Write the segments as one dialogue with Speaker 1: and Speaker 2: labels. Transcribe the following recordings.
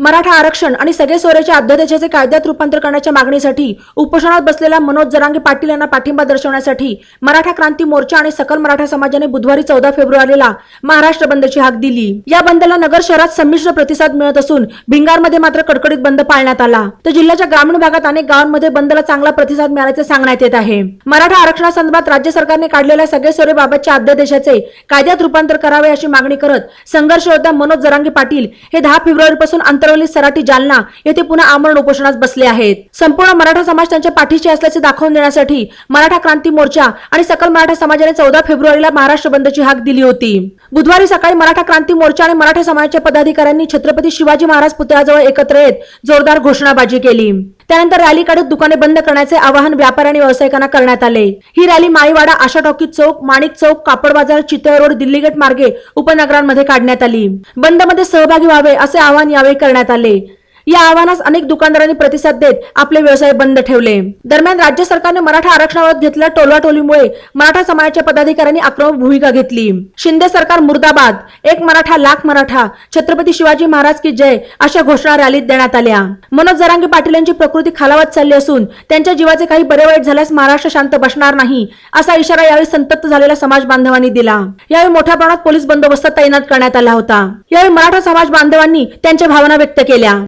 Speaker 1: मराठा आरक्षण आणि सगळे सोयऱ्याच्या अध्यादेशाचे कायद्यात रूपांतर करण्याच्या मागणीसाठी उपोषणात बसलेल्या मनोज जरांगे पाटील यांना पाठिंबा दर्शवण्यासाठी मराठा क्रांती मोर्चा आणि सकल मराठा समाजाने बुधवारी चौदा फेब्रुवारीला महाराष्ट्र बंदची हाक दिली. या बंदला नगर शहरात संमिश्र प्रतिसाद मिळत असून भिंगारमध्ये मात्र कडकडीत बंद पाळण्यात आला. तर जिल्ह्याच्या ग्रामीण भागात अनेक गावांमध्ये बंदला चांगला प्रतिसाद मिळाल्याचे सांगण्यात येत आहे. मराठा आरक्षणासंदर्भात राज्य सरकारने काढलेल्या सगळे सोयरेबाबतच्या अध्यादेशाचे कायद्यात रूपांतर करावे अशी मागणी करत संघर्ष योद्धा मनोज जरांगे पाटील हे दहा फेब्रुवारीपासून अंतरवली सराटी जालना येथे पुन्हा आमरण उपोषणास बसले आहेत. संपूर्ण मराठा समाज त्यांच्या पाठीशी असल्याचे दाखवून देण्यासाठी मराठा क्रांती मोर्चा आणि सकल मराठा समाजाने चौदा फेब्रुवारीला महाराष्ट्र बंदची हाक दिली होती. बुधवारी सकाळी मराठा क्रांती मोर्चा आणि मराठा समाजाच्या पदाधिकाऱ्यांनी छत्रपती शिवाजी महाराज पुतळ्याजवळ एकत्र येत जोरदार घोषणाबाजी केली. त्यानंतर रॅली काढत दुकाने बंद करण्याचे आवाहन व्यापार आणि व्यावसायिकांना करण्यात आले. ही रॅली माळीवाडा आशा टॉकी चौक माणिक चौक कापड बाजार चितळ रोड दिल्लीगेट मार्गे उपनगरांमध्ये काढण्यात आली. बंदमध्ये सहभागी व्हावे असे आवाहन यावेळी करण्यात आले. या आव्हानास अनेक दुकानदारांनी प्रतिसाद देत आपले व्यवसाय बंद ठेवले. दरम्यान राज्य सरकारने मराठा आरक्षणावर घेतलेल्या टोलवाटोलीमुळे मराठा समाजाच्या पदाधिकाऱ्यांनी आक्रमक भूमिका घेतली. शिंदे सरकार मुर्दाबाद एक मराठा लाख मराठा छत्रपती शिवाजी महाराज की जय अशा घोषणा रॅलीत देण्यात आल्या. मनोज जरांगे पाटील यांची प्रकृती खालावत चालली असून त्यांच्या जीवाचे काही बरे वाईट झाल्यास महाराष्ट्र शांत बसणार नाही असा इशारा यावेळी संतप्त झालेल्या समाज बांधवांनी दिला. यावेळी मोठ्या प्रमाणात पोलीस बंदोबस्त तैनात करण्यात आला होता. यावेळी मराठा समाज बांधवांनी त्यांच्या भावना व्यक्त केल्या.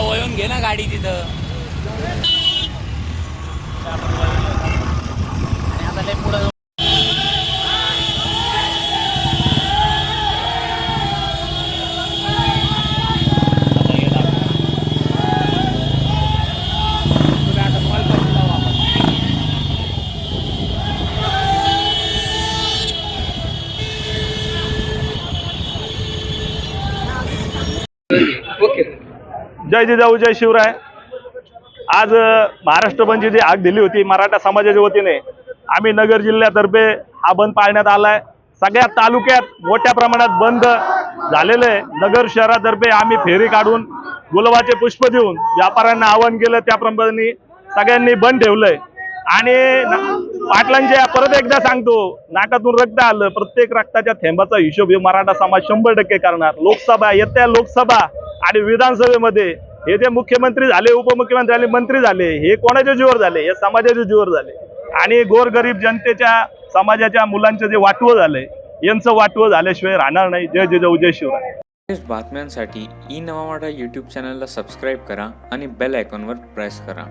Speaker 2: वळून घे ना
Speaker 3: गाडी तिथं. आणि आता लय पुढं
Speaker 2: जय जिजाऊ जय शिवराय. आज महाराष्ट्र बंदची जी आग दिली होती मराठा समाजाच्या वतीने आम्ही नगर जिल्ह्यातर्फे हा बंद पाळण्यात आलाय. सगळ्या तालुक्यात मोठ्या प्रमाणात बंद झालेलं आहे. नगर शहरातर्फे आम्ही फेरी काढून गुलाबाचे पुष्प देऊन व्यापाऱ्यांना आवाहन केलं त्याप्रमाणे सगळ्यांनी बंद ठेवलंय. आणि न- पाटलांच्या परत एकदा सांगतो नाकातून रक्त आलं प्रत्येक रक्ताच्या थेंबाचा हिशोब हे मराठा समाज शंभर टक्के करणार. लोकसभा येत्या लोकसभा आणि विधानसभेमध्ये हे जे मुख्यमंत्री झाले उपमुख्यमंत्री झाले मंत्री झाले हे कोणाच्या जीवर झाले? हे समाजाच्या जीवर झाले. आणि गोरगरीब जनतेच्या समाजाच्या मुलांचं जे वाटवं झालंय यांचं वाटवं झाल्याशिवाय राहणार नाही. जय जिजाऊ जय शिवराय.
Speaker 4: बातम्यांसाठी ई नवा मराठा यूट्यूब चॅनलला सबस्क्राईब करा आणि बेल आयकॉनवर प्रेस करा.